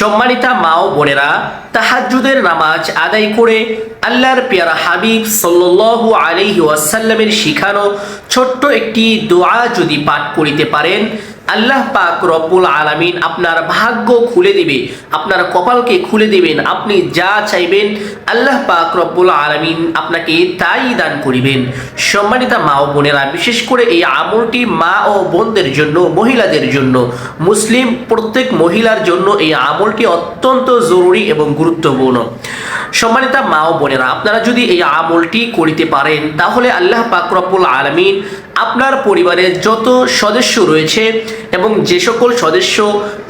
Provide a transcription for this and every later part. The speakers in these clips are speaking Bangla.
সম্মানিতা মা ও বোনেরা তাহাজুদের নামাজ আদায় করে আল্লাহর পেয়ারা হাবিব সাল্লাল্লাহু আলিহি ওয়াসাল্লামের শিখানো ছোট্ট একটি দোয়া যদি পাঠ করিতে পারেন আল্লাহ পাক রব্বুল আলামিন আপনার ভাগ্য খুলে দিবে, আপনার কপালকে খুলে দিবেন, আপনি যা চাইবেন আল্লাহ পাক রব্বুল আলামিন আপনাকে তাই দান করিবেন। সম্মানিতা মা ও বোনেরা, বিশেষ করে এই আমলটি মা ও বোনদের জন্য, মহিলাদের জন্য, মুসলিম প্রত্যেক মহিলার জন্য এই আমলটি অত্যন্ত জরুরি এবং গুরুত্বপূর্ণ। সম্মানিতা মা ও বোনেরা, আপনারা যদি এই আমলটি করিতে পারেন, তাহলে আল্লাহ পাক রব্বুল আলামিন আপনার পরিবারের যত সদস্য রয়েছে এবং যে সকল সদস্য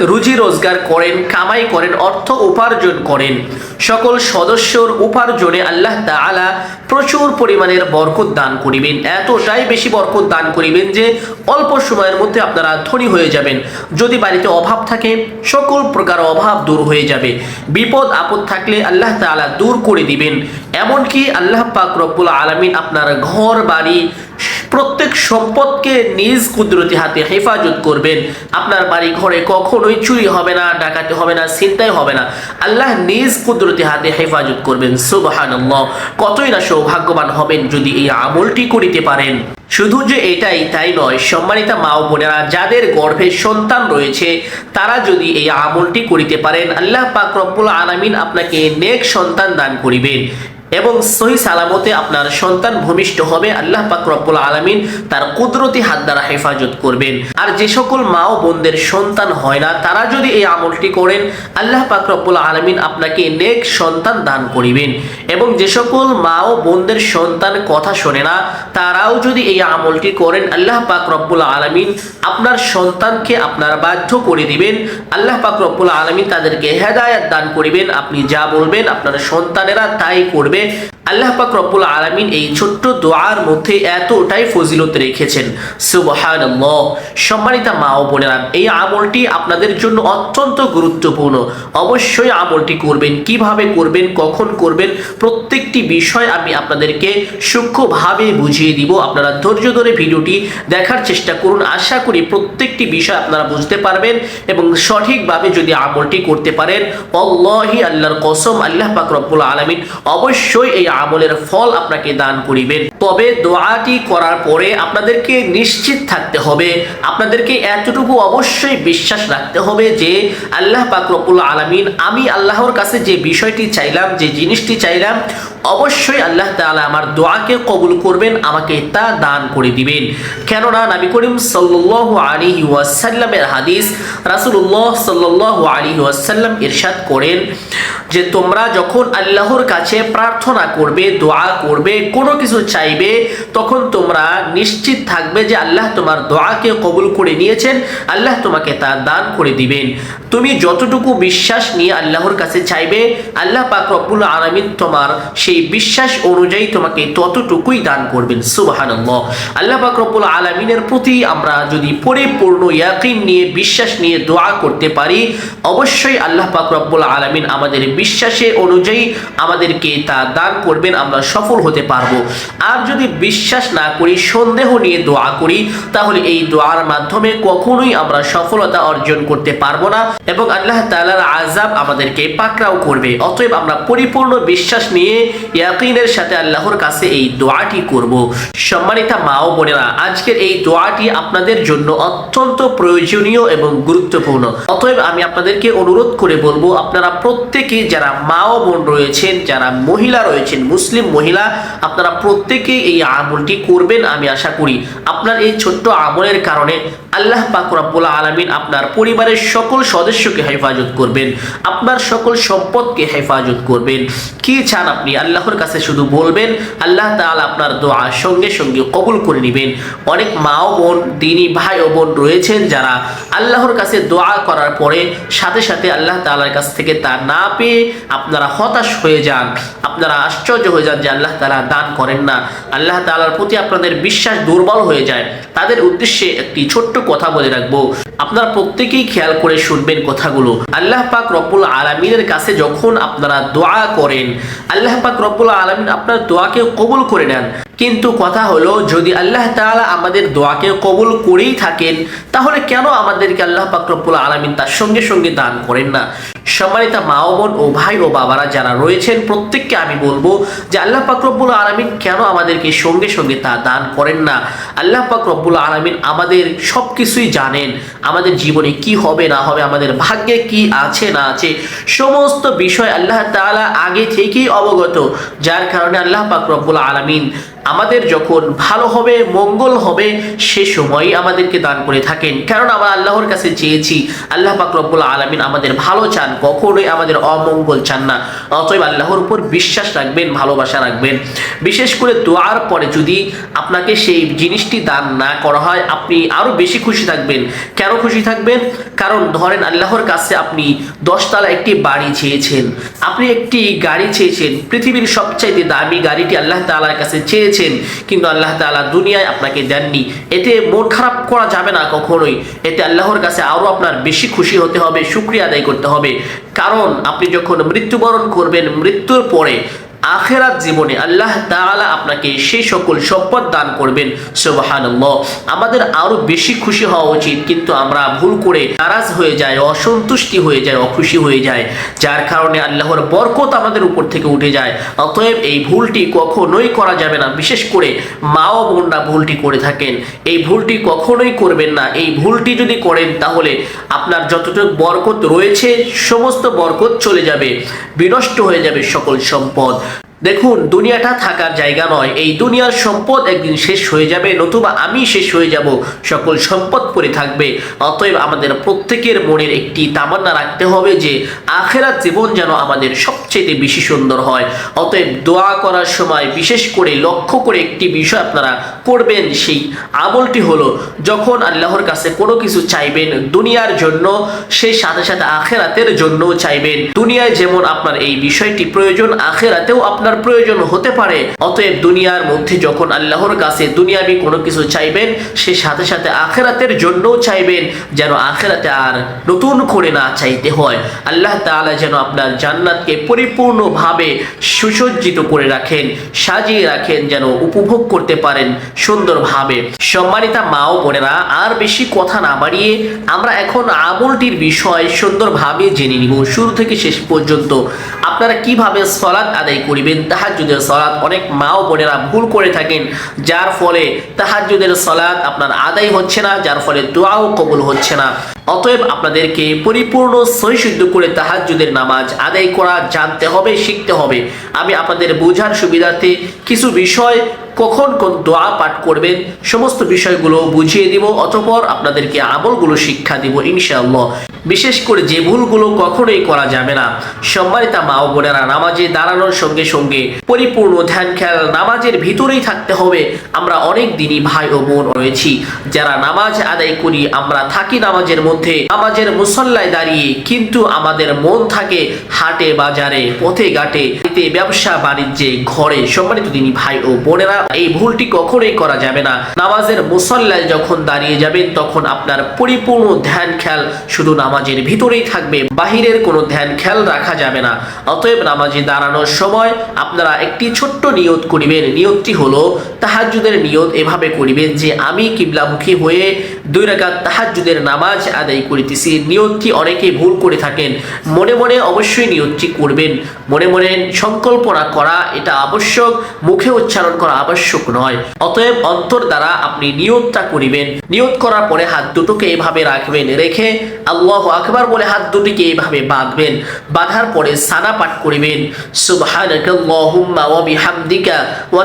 রুজি রোজগার করেন, কামাই করেন, অর্থ উপার্জন করেন, সকল সদস্যর উপার্জনে আল্লাহ তাআলা প্রচুর পরিমাণের বরকত দান করিবেন। এতটাই বেশি বরকত দান করিবেন যে অল্প সময়ের মধ্যে আপনারা ধনী হয়ে যাবেন। যদি বাড়িতে অভাব থাকে, সকল প্রকার অভাব দূর হয়ে যাবে। বিপদ, আপদ থাকলে আল্লাহ তাআলা দূর করে দিবেন। এমনকি আল্লাহ পাক রব্বুল আলামিন আপনার ঘর বাড়ি প্রত্যেক সম্পদকে নিজ কুদরতি হাতে হেফাজত করবেন। আপনার বাড়ি ঘরে কখনোই চুরি হবে না, ডাকাতি হবে না চিন্তাই হবে না। আল্লাহ নিজ কুদরতি হাতে হেফাজত করবেন। সুবহানাল্লাহ। কতই না সৌভাগ্যবান হবেন যদি এই আমলটি করিতে পারেন। শুধু যে এটাই তাই নয়, সম্মানিতা মা ও বোনেরা, যাদের গর্ভে সন্তান রয়েছে, তারা যদি এই আমলটি করিতে পারেন, আল্লাহ পাক রব্বুল আলামিন আপনাকে নেক সন্তান দান করিবেন। এবং সহি সালামতে আপনার সন্তান ভূমিষ্ঠ হবে, আল্লাহ পাক রব্বুল আলামিন তার কুদরতি হাত দ্বারা হেফাজত করবেন। আর যে সকল মা ও বোনদের সন্তান হয় না, তারা যদি এই আমলটি করেন, আল্লাহ পাক রব্বুল আলামিন আপনাকে নেক সন্তান দান করিবেন। এবং যে সকল মা ও বোনদের সন্তান কথা শোনে না, তারাও যদি এই আমলটি করেন, আল্লাহ পাক রব্বুল আলামিন আপনার সন্তানকে আপনার বাধ্য করে দিবেন। আল্লাহ পাক রব্বুল আলামিন তাদেরকে হেদায়াত দান করিবেন। আপনি যা বলবেন আপনার সন্তানেরা তাই করবে। ve আল্লাহ পাক রব্বুল আলামিন এই ছোট্ট দোয়ার মধ্যে এতটাই ফজিলত রেখেছেন। সুবহানাল্লাহ। সম্মানিতা মা ও বোনেরা, এই আমলটি আপনাদের জন্য অত্যন্ত গুরুত্বপূর্ণ। অবশ্যই আমলটি করবেন, কীভাবে করবেন, কখন করবেন, প্রত্যেকটি বিষয় আমি আপনাদেরকে সূক্ষ্মভাবে বুঝিয়ে দিব। আপনারা ধৈর্য ধরে ভিডিওটি দেখার চেষ্টা করুন। আশা করি প্রত্যেকটি বিষয় আপনারা বুঝতে পারবেন এবং সঠিকভাবে যদি আমলটি করতে পারেন অল্লাহি আল্লাহর কসম, আল্লাহ পাক রব্বুল আলামিন অবশ্যই এই আমলের ফল আপনাকে দান করিবেন। তবে দোয়াটি করার পরে আপনাদেরকে নিশ্চিত থাকতে হবে, আপনাদেরকে এতটুকু অবশ্যই বিশ্বাস রাখতে হবে যে আল্লাহ পাক রব্বুল আলামিন, আমি আল্লাহর কাছে যে বিষয়টি চাইলাম, যে জিনিসটি চাইলাম, অবশ্যই আল্লাহ তাআলা আমার দোয়াকে কবুল করবেন, আমাকে তা দান করে দিবেন। কেননা নবী করিম সাল্লাল্লাহু আলাইহি ওয়াসাল্লামের হাদিস রাসূলুল্লাহ সাল্লাল্লাহু আলাইহি ওয়াসাল্লাম ইরশাদ করেন যে তোমরা যখন আল্লাহর কাছে প্রার্থনা করবে, দোয়া করবে, কোনো কিছু চাইবে, তখন তোমরা নিশ্চিত থাকবে যে আল্লাহ তোমার দোয়াকে কবুল করে নিয়েছেন, আল্লাহ তোমাকে তা দান করে দিবেন। তুমি যতটুকু বিশ্বাস নিয়ে আল্লাহর কাছে চাইবে, আল্লাহ পাক রব্বুল আলামিন তোমার সেই বিশ্বাস অনুযায়ী তোমাকে ততটুকুই দান করবেন। সুবহানাল্লাহ। আল্লাহ পাক রব্বুল আলামিনের প্রতি আমরা যদি পরিপূর্ণ ইয়াকিন নিয়ে, বিশ্বাস নিয়ে দোয়া করতে পারি, অবশ্যই আল্লাহ পাক রব্বুল আলামিন আমাদের বিশ্বাসে অনুযায়ী আমাদেরকে তা দান করবেন, আমরা সফল হতে পারব। আর যদি বিশ্বাস না করি, সন্দেহ নিয়ে দোয়া করি, তাহলে এই দোয়ার মাধ্যমে কখনোই আমরা সফলতা অর্জন করতে পারব না এবং আল্লাহ তাআলার আজাব আমাদেরকে পাকড়াও করবে। অতএব আমরা পরিপূর্ণ বিশ্বাস নিয়ে ইয়াকিনের সাথে আল্লাহর কাছে এই দোয়াটি করব। সম্মানিতা মা ও বোনেরা, আজকের এই দোয়াটি আপনাদের জন্য অত্যন্ত প্রয়োজনীয় এবং গুরুত্বপূর্ণ। অতএব আমি আপনাদেরকে অনুরোধ করে বলব, আপনারা প্রত্যেকে যারা মা ও বোন রয়েছেন, যারা মহিলা রয়েছেন, মুসলিম মহিলা, আপনারা প্রত্যেকেই এই আমলটি করবেন আমি আশা করি। আপনার এই ছোট্ট আমলের কারণে আল্লাহ পাক আলামিন আপনার পরিবারের সকল সদস্যকে হেফাজত করবেন, আপনার সকল সম্পদকে হেফাজত করবেন। কি চান আপনি? আল্লাহর কাছে শুধু বলবেন, আল্লাহ তাআলা আপনার দোয়া সঙ্গে সঙ্গে কবুল করে নেবেন। অনেক মা ও বোন, দিনী ভাই ও বোন রয়েছেন যারা আল্লাহর কাছে দোয়া করার পরে সাথে সাথে আল্লাহ তাআলার কাছ থেকে তা না পেয়ে আপনারা হতাশ হয়ে যান। আপনারা আশ্চর্য হয়ে যান যে আল্লাহ তাআলা দান করেন না। আল্লাহ তাআলার প্রতি আপনাদের বিশ্বাস দুর্বল হয়ে যায়। তাদের উদ্দেশ্যে একটি ছোট্ট কথা বলে রাখব। আপনারা প্রত্যেকেই খেয়াল করে শুনবেন কথাগুলো। আল্লাহ পাক রব্বুল আলমিনের কাছে যখন আপনারা দোয়া করেন, আল্লাহ পাক রব্বুল আলমিন আপনার দোয়াকে কবুল করে নেন। কিন্তু কথা হলো, যদি আল্লাহ তাআলা আমাদের দোয়াকে কবুল করেই থাকেন, তাহলে কেন আমাদেরকে আল্লাহ পাক রব্বুল আলমিন তার সঙ্গে সঙ্গে দান করেন না? সম্মানিত মা ও বোন ও ভাই ও বাবারা যারা রয়েছেন, প্রত্যেককে আমি বলব যে আল্লাহ পাক রব্বুল আলমিন কেন আমাদেরকে সঙ্গে সঙ্গে তা দান করেন না? আল্লাহ পাক রব্বুল আলমিন আমাদের সব কিছুই জানেন আমাদের জীবনে কি হবে, না হবে, আমাদের ভাগ্যে কি আছে, না আছে, সমস্ত বিষয় আল্লাহ তালা আগে থেকেই অবগত, যার কারণে আল্লাহ পাক আলমিন আমাদের যখন ভালো হবে, মঙ্গল হবে, সে সময়ই আমাদেরকে দান করে থাকেন। কারণ আমরা আল্লাহর কাছে চেয়েছি, আল্লাহ পাক রব্বুল আলমিন আমাদের ভালো চান, কখনোই আমাদের অমঙ্গল চান না। অতএব আল্লাহর উপর বিশ্বাস রাখবেন, ভালোবাসা রাখবেন। বিশেষ করে দোয়ার পরে যদি আপনাকে সেই জিনিসটি দান না করা হয়, আপনি আরও বেশি খুশি থাকবেন। কেন খুশি থাকবেন? কারণ ধরেন আল্লাহর কাছে আপনি দশতলা একটি বাড়ি চেয়েছেন। আপনি একটি গাড়ি চেয়েছেন, পৃথিবীর সবচাইতে দামি গাড়িটি আল্লাহ তাআলার কাছে চেয়েছেন কিন্তু আল্লাহ তালা দুনিয়ায় আপনাকে দেননি। এতে মন খারাপ করা যাবে না কখনোই। এতে আল্লাহর কাছে আরও আপনার বেশি খুশি হতে হবে, শুক্রিয়া আদায় করতে হবে। কারণ আপনি যখন মৃত্যুবরণ করবেন, মৃত্যুর পরে আখেরাত জীবনে আল্লাহ তাআলা আপনাকে সেই সকল সম্পদ দান করবেন। সুবহানাল্লাহ। আমাদের আরও বেশি খুশি হওয়া উচিত, কিন্তু আমরা ভুল করে নারাজ হয়ে যায় অসন্তুষ্টি হয়ে যায় অখুশি হয়ে যায় যার কারণে আল্লাহর বরকত আমাদের উপর থেকে উঠে যায়। অতএব এই ভুলটি কখনোই করা যাবে না, বিশেষ করে মা ও বোনরা ভুলটি করে থাকেন। এই ভুলটি কখনোই করবেন না। এই ভুলটি যদি করেন, তাহলে আপনার যতটুকু বরকত রয়েছে, সমস্ত বরকত চলে যাবে, বিনষ্ট হয়ে যাবে সকল সম্পদ। দেখুন, দুনিয়াটা থাকার জায়গা নয়। এই দুনিয়ার সম্পদ একদিন শেষ হয়ে যাবে, নতুবা আমি শেষ হয়ে যাব। সকল সম্পদ পরে থাকবে। অতএব আমাদের প্রত্যেকের মনের একটি তামান্না রাখতে হবে যে আখেরা জীবন যেন আমাদের সবচেয়ে বেশি সুন্দর হয়। অতএব দোয়া করার সময় বিশেষ করে লক্ষ্য করে একটি বিষয় আপনারা করবেন সেই আমলটি হলো, যখন আল্লাহর কাছে কোনো কিছু চাইবেন দুনিয়ার জন্য সেই সাথে সাথে আখেরাতের জন্য চাইবেন। দুনিয়ায় যেমন আপনার এই বিষয়টি প্রয়োজন, আখেরাতেও আপনার প্রয়োজন হতে পারে। অতএব দুনিয়ার মধ্যে যখন আল্লাহর কাছে দুনিয়াবি কোনো কিছু চাইবেন, সে সাথে সাথে আখেরাতের জন্যও চাইবেন, যেন আখেরাতে আর নতুন করে না চাইতে হয়। আল্লাহ তাআলা যেন আপনার জান্নাতকে পরিপূর্ণভাবে সুসজ্জিত করে রাখেন, সাজিয়ে রাখেন যেন উপভোগ করতে পারেন সুন্দরভাবে। সম্মানিতা মা ও বোনেরা, আর বেশি কথা না বাড়িয়ে আমরা এখন আমলটির বিষয় সুন্দরভাবে জেনে নিব। শুরু থেকে শেষ পর্যন্ত আপনারা কীভাবে সলাৎ আদায় করিবেন? তাহাজ্জুদের সলাৎ অনেক মা ও বোনেরা ভুল করে থাকেন, যার ফলে তাহাজ্জুদের সলাৎ আপনার আদায় হচ্ছে না, যার ফলে দোয়াও কবুল হচ্ছে না। অতএব আপনাদেরকে পরিপূর্ণ সহিশুদ্ধ করে তাহাজ্জুদের নামাজ আদায় করা জানতে হবে, শিখতে হবে। আমি আপনাদের বোঝার সুবিধার্থে কিছু বিষয় কখন কোন দোয়া পাঠ করবেন, সমস্ত বিষয়গুলো বুঝিয়ে দিব, অতঃপর আপনাদেরকে আমলগুলো শিক্ষা দিব, ইনশাআল্লাহ। বিশেষ করে যে ভুলগুলো কখনোই করা যাবে না। সম্মানিতা মা ও বোনেরা, নামাজে দাঁড়ানোর সঙ্গে সঙ্গে পরিপূর্ণ ধ্যান খেয়াল নামাজের ভিতরেই থাকতে হবে। আমরা অনেক দিনই ভাই ও বোন রয়েছি। যারা নামাজ আদায় করি, আমরা থাকি নামাজের মধ্যে, নামাজের মুসল্লায় দাঁড়িয়ে। কিন্তু আমাদের মন থাকে হাটে, বাজারে, পথে ঘাটে ব্যবসা, বাণিজ্যে, ঘরে। সম্মানিত দিনী ভাই ও বোনেরা এই ভুলটি কখনোই করা যাবে না। নামাজের মুসল্লায় যখন দাঁড়িয়ে যাবেন, তখন আপনার পরিপূর্ণ ধ্যান খেয়াল শুধু নামাজের ভিতরেই থাকবে, বাহিরের কোনো ধ্যান খেয়াল রাখা যাবে না। অতএব নামাজে দাঁড়ানোর সময় আপনারা একটি ছোট্ট নিয়ত করিবেন। নিয়তটি হলো, তাহাজ্জুদের নিয়ত এভাবে করিবেন যে, আমি কিবলামুখী হয়ে দুই রাকাত তাহাজ্জুদের নামাজ আদায় করিতেছি। নিয়তটি অনেকে ভুল করে থাকেন। মনে মনে অবশ্যই নিয়তটি করবেন। মনে মনে সংকল্পনা করা, এটা আবশ্যক। মুখে উচ্চারণ করা আবশ্যক নয়। অতএব অন্তর দ্বারা আপনি নিয়তটা করিবেন। নিয়ত করার পরে হাত দুটোকে এভাবে রাখবেন। রেখে আল্লাহ আকবার বলে হাত দুটিকে এভাবে বাঁধবেন। বাঁধার পরে সানা পাঠ করিবেন। সুবহানাকাল্লাহুম্মা ওয়া বিহামদিকা ওয়া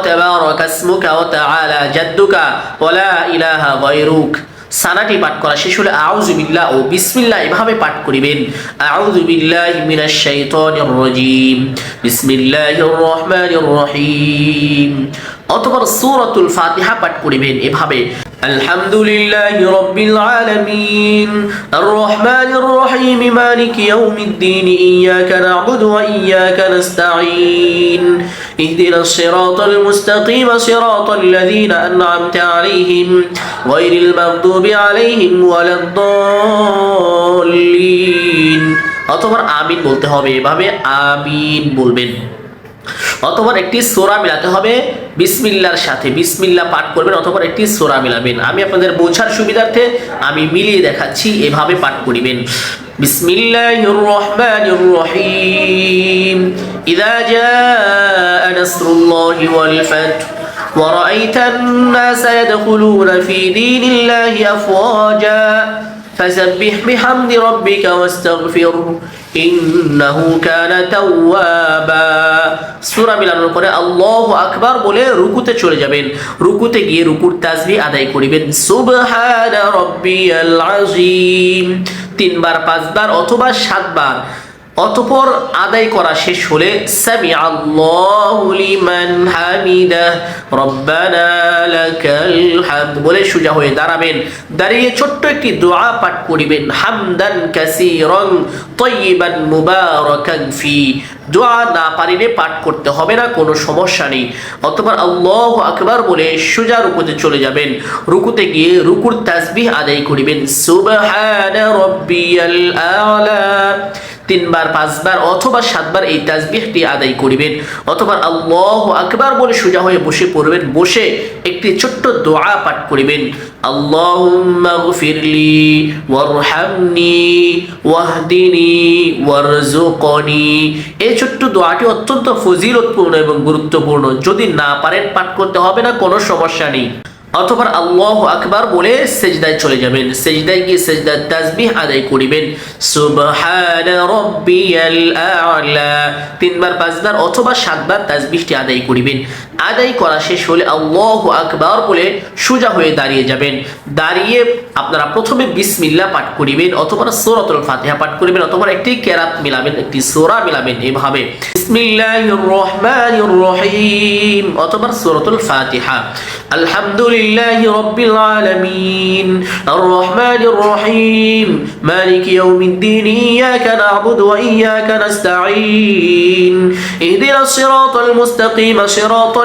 ওয়া তাআলা জাদ্দুকা ওয়া লা ইলাহা গায়রুক। সানাটি পাঠ করা শেষ হলে আউযু বিল্লাহ ও বিসমিল্লাহ এভাবে পাঠ করিবেন। আউযু বিল্লাহি মিনাশ শাইতানির রাজীম। বিসমিল্লাহির রহমানির রহিম। অতঃপর সূরাতুল ফাতিহা পাঠ করিবেন এভাবে الحمد لله رب العالمين الرحمن الرحيم مالك يوم الدين إياك نعبد وإياك نستعين اهدنا الصراط المستقيم صراط الذين أنعمت عليهم غير المغضوب عليهم ولا الضالين অতবার আমিন বলতে হবে এভাবে আমিন বলবেন অথবা একটি সোরা মিলাতে হবে বিসমিল্লার সাথে বিসমিল্লা পাঠ করবেন অথবা একটি সোরা মিলাবেন আমি আপনাদের বোঝার সুবিধার্থে আমি মিলিয়ে দেখাচ্ছি এভাবে পাঠ করিবেন বিসমিল্লাহির রহমানির রহিম ইযা জাআ নাসরুল্লাহি ওয়াল ফাth ورأيت الناس يدخلون في دين الله أفواجا فسبح بحمد ربك واستغفره ইন্নাহু কানা তাওয়াবা। সূরা মিলানোর পরে আল্লাহু আকবার বলে রুকুতে চলে যাবেন। রুকুতে গিয়ে রুকুর তাসবিহ আদায় করিবেন। সুবহানা রাব্বিয়াল আজিম তিনবার, পাঁচবার অথবা সাতবার। অতপর আদায় করা শেষ হলে সামি লিমান হামিদা রব্বানা লাকাল হামদ। বলে সোজা হয়ে দাঁড়াবেন। দাঁড়িয়ে ছোট্ট একটি দোয়া পাঠ করিবেন। হামদান কাসীরান তাইয়িবান মুবারাকান ফি। দোয়া না পারিলে পাঠ করতে হবে না, কোনো সমস্যা নেই। অথবা আল্লাহ আকবার বলে সোজা রুকুতে চলে যাবেন। রুকুতে গিয়ে রুকুর তাসবিহ আদায় করিবেন। সুবহানা রাব্বিয়াল আলা। তিনবার, পাঁচবার অথবা সাতবার এই তাসবিহটি আদায় করিবেন। অথবা আল্লাহ আকবার বলে সোজা হয়ে বসে পড়বেন, বসে একটি ছোট্ট দোয়া পাঠ করিবেন। এই ছোট্ট দোয়াটি অত্যন্ত ফজিলতপূর্ণ এবং গুরুত্বপূর্ণ। যদি না পারেন পাঠ করতে হবে না, কোনো সমস্যা নেই। অথবা আল্লাহ আকবার বলে সেজদায় চলে যাবেন। সেজদায় গিয়ে সেজদার তাসবিহ আদায় করিবেন। সুবহান রব্বিয়াল আ'লা। তিনবার, পাঁচবার অথবা সাতবার তাসবিহটি আদায় করিবেন। আদায় করা শেষ হলে আল্লাহ আকবার বলে সোজা হয়ে দাঁড়িয়ে যাবেন। দাঁড়িয়ে আপনারা প্রথমে বিসমিল্লাহ পাঠ করিবেন অথবা সূরাতুল ফাতিহা পাঠ করিবেন অথবা একটি কেরাত মিলাবেন, একটি সোরা মিলাবেন এভাবে। বিসমিল্লাহির রহমানির রহিম অথবা ফাতিহা। আলহামদুলিল্লাহি রাব্বিল আলামিন। আর রহমানির রহিম মালিক ইয়াউমিদ্দিন, ইয়াকা না'বুদু ওয়া ইয়াকা নাস্তাঈন। ইহদিনাস সিরাতাল মুস্তাকিম সিরাতাল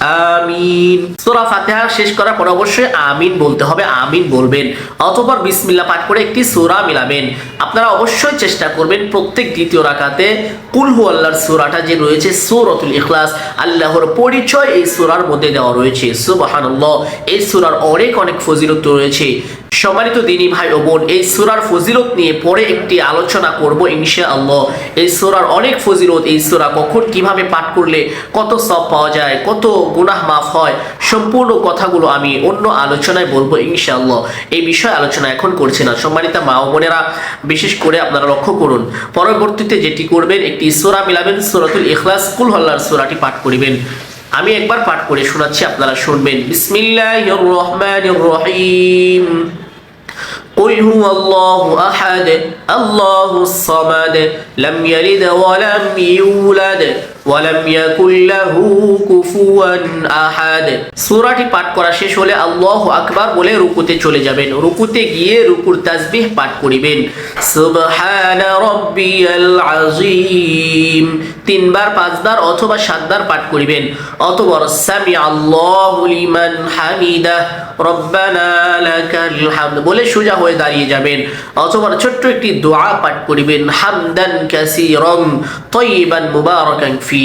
আমিন। সূরা ফাতিহা শেষ করার পর অবশ্যই আমিন বলতে হবে, আমিন বলবেন। অতঃপর বিসমিল্লাহ পাঠ করে একটি সূরা মিলাবেন। আপনারা অবশ্যই চেষ্টা করবেন প্রত্যেক দ্বিতীয় রাকাতে কুল হু আল্লাহর সূরাটা যে রয়েছে, সূরাতুল ইখলাস, আল্লাহর পরিচয় এই সূরার মধ্যে দেওয়া রয়েছে। সুবহানাল্লাহ, এই সূরার অনেক অনেক ফজিলত রয়েছে। সম্মানিত দিনী ভাই ও বোন, এই সূরার ফজিলত নিয়ে পরে একটি আলোচনা করব ইনশাআল্লাহ। এই সূরার অনেক ফজিলত এই সূরা কখন কীভাবে পাঠ করলে কত সব পাওয়া যায়, কত গুনাহ মাফ হয় সম্পূর্ণ কথাগুলো আমি অন্য আলোচনায় বলবো ইনশাআল্লাহ এই বিষয়ে আলোচনা এখন করছি না সম্মানিত মা ও বোনেরা বিশেষ করে আপনারা লক্ষ্য করুন পরবর্তীতে যেটি করবেন একটি সূরা মিলাবেন সূরাতুল ইখলাস কুল হল্লার সূরাটি পাঠ করিবেন আমি একবার পাঠ করে শোনাচ্ছি আপনারা শুনবেন বিসমিল্লাহির রহমানির রহিম قل هو الله أحد الله الصمد لم يلد ولم يولد সূরাটি পাঠ করা শেষ হলে আল্লাহু আকবার বলে রুকুতে চলে যাবেন। রুকুতে গিয়ে রুকুর তাসবিহ পাঠ করিবেন। সুবহানা রাব্বিয়াল আযীম। তিনবার, পাঁচবার অথবা সাতবার পাঠ করিবেন। অতবার সামি আল্লাহু লিমান হামিদা রব্বানা লাকাল হামদ। বলে সোজা হয়ে দাঁড়িয়ে যাবেন। অথবা ছোট্ট একটি দোয়া পাঠ করিবেন। হামদান কাসীরান তয়্যিবান মুবারাকান ফি।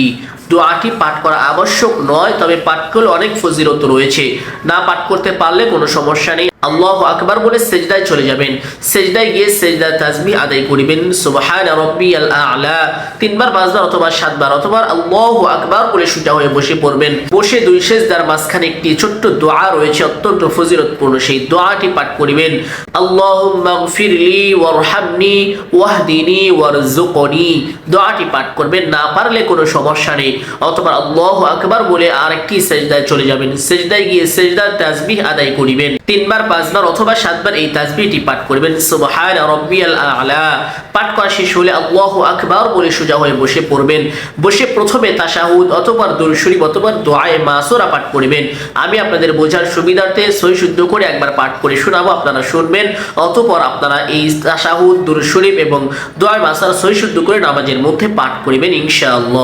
দোয়াটি পাঠ করা আবশ্যক নয়, তবে পাঠ করলে অনেক ফজিলত রয়েছে। না পাঠ করতে পারলে কোনো সমস্যা নেই। আল্লাহ আকবার বলে সেজদায় চলে যাবেন। সেজদায় গিয়ে সেজদা তাজমি আদায় করিবেন। সুবহান রব্বিয়াল আ'লা। তিনবার, পাঁচবার অথবা সাতবার অথবা আল্লাহু আকবার বলে সোজা হয়ে বসে পড়বেন। বসে দুই সেজদার মাঝখানে একটি ছোট্ট দোয়া রয়েছে, অত্যন্ত ফজিলতপূর্ণ। সেই দোয়াটি পাঠ করিবেন, আল্লাহুম্মা গফিরলি ওয়ারহামনি ওয়াহদিনি ওয়ারজুকনি দোয়াটি পাঠ করবেন, না পারলে কোনো সমস্যা নেই। অথবা আল্লাহু আকবার বলে আরেকটি সেজদায় চলে যাবেন। সেজদায় গিয়ে সেজদার তাজবিহ আদায় করিবেন। তিনবার পাঁচবার অথবা সাতবার এই তাসবিহটি পাঠ করবেন। সুবহান রব্বিয়াল আলা। পাঠ করা শেষ হলে আল্লাহু আকবার বলে সোজা হয়ে বসে পড়বেন। বসে প্রথমে তাশাহুদ অতবার দুরূদ শরীফ অতবার দোয়ায়ে মাসুরা পাঠ করবেন। আমি আপনাদের বোঝার সুবিধার্থে সহি শুদ্ধ করে একবার পাঠ করে শোনাবো, আপনারা শুনবেন। অতপর আপনারা এই তাশাহুদ, দুরূদ শরীফ এবং দোয়ায়ে মাসুরা সহি শুদ্ধ করে নামাজের মধ্যে পাঠ করবেন ইনশাআল্লাহ।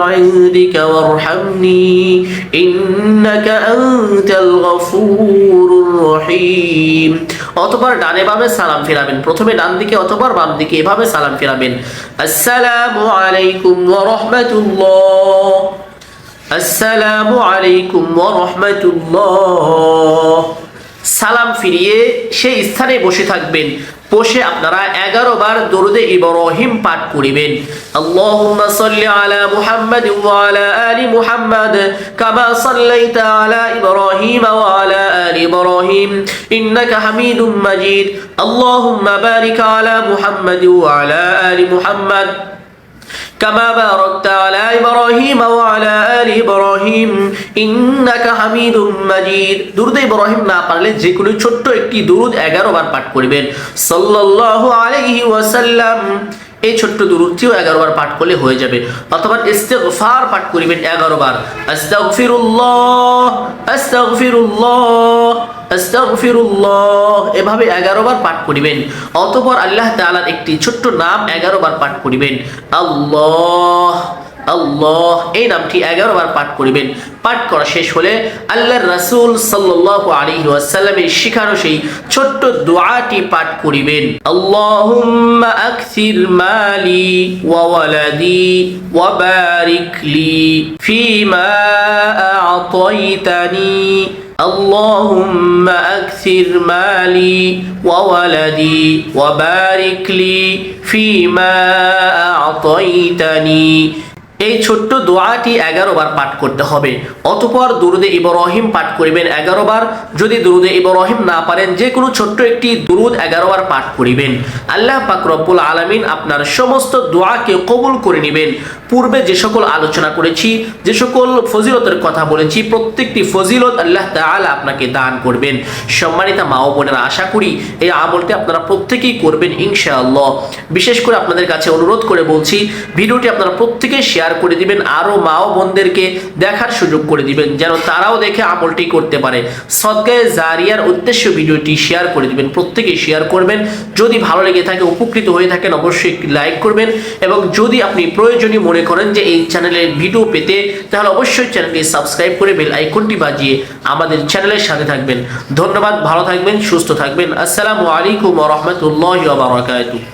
عندك وارحمني إنك أنت الغفور الرحيم অতবার ডানে বামে সালাম ফিরাবেন প্রথমে ডান দিকে অতবার বাম দিকে এভাবে সালাম ফিরাবেন আসসালামু আলাইকুম ওয়া রাহমাতুল্লাহ আসসালামু আলাইকুম ওয়া রাহমাতুল্লাহ সালাম ফিরিয়ে সেই স্থানে বসে থাকবেন। বসে আপনারা এগারো বার দরুদে ইব্রাহিম পাঠ করিবেন। সাল্লি আলা মুহাম্মাদ আলা আলি মুহাম্মাদ আলা হামিদুম মুহাম্মাদ মুহাম্মাদ। كما باركت على إبراهيم وعلى آل إبراهيم إنك حميد مجيد দুরুদ ইব্রাহিম না পারলে যে কোনো ছোট্ট একটি দুরুদ 11 বার পাঠ করবেন সাল্লাল্লাহু আলাইহি ওয়াসাল্লাম এই ছোট্ট দুরুদটিও 11 বার পাঠ করলে হয়ে যাবে। অথবা ইস্তিগফার পাঠ করিবেন 11 বার। এভাবে 11 বার পাঠ করিবেন। অতপর আল্লাহ তাআলার একটি ছোট্ট নাম 11 বার পাঠ করিবেন। আল্লাহ আল্লাহ এই নামটি এগারো বার পাঠ করিবেন পাঠ করা শেষ হলে আল্লাহর রাসূল সাল্লাল্লাহু আলাইহি ওয়াসাল্লামের শিখানো সেই ছোট্ট দোয়াটি পাঠ করিবেন আল্লাহুম্মা আকসির মালি ওয়া ওয়ালাদি ওয়া বারিক লি ফিমা আ'তাইতানি اللهم أكثر مالي وولدي وبارك لي فيما أعطيتني এই ছোট্ট দোয়াটি এগারো বার পাঠ করতে হবে। অতপর দুরুদে ইব্রাহিম পাঠ করিবেন এগারো বার। যদি দুরুদে ইব্রাহিম না পারেন যে কোনো ছোট্ট একটি দুরুদ এগারো বার পাঠ করিবেন। আল্লাহ পাক রব্বুল আলামিন আপনার সমস্ত দোয়াকে কবুল করে নেবেন। পূর্বে যে সকল আলোচনা করেছি, যে সকল ফজিলতের কথা বলেছি, প্রত্যেকটি ফজিলত আল্লাহ তাআলা আপনাকে দান করবেন। সম্মানিতা মা ও বোনেরা, আশা করি এই আমলটি আপনারা প্রত্যেকেই করবেন ইনশাআল্লাহ। বিশেষ করে আপনাদের কাছে অনুরোধ করে বলছি, ভিডিওটি আপনারা প্রত্যেকে শেয়ার করে দিবেন আরও মা ও বোনদেরকে দেখার সুযোগ করে দিবেন, যেন তারাও দেখে আমলটি করতে পারে। সদগায়ে জারিয়ার উদ্দেশ্য ভিডিওটি শেয়ার করে দিবেন, প্রত্যেকেই শেয়ার করবেন। যদি ভালো লেগে থাকে, উপকৃত হয়ে থাকেন, অবশ্যই একটি লাইক করবেন এবং যদি আপনি প্রয়োজনীয় মনে করেন যে এই চ্যানেলের ভিডিও পেতে, তাহলে অবশ্যই চ্যানেলটি সাবস্ক্রাইব করে বেল আইকনটি বাজিয়ে আমাদের চ্যানেলের সাথে থাকবেন। ধন্যবাদ, ভালো থাকবেন, সুস্থ থাকবেন। আসসালামু আলাইকুম রহমতুল্লাহ বারকাতুহ।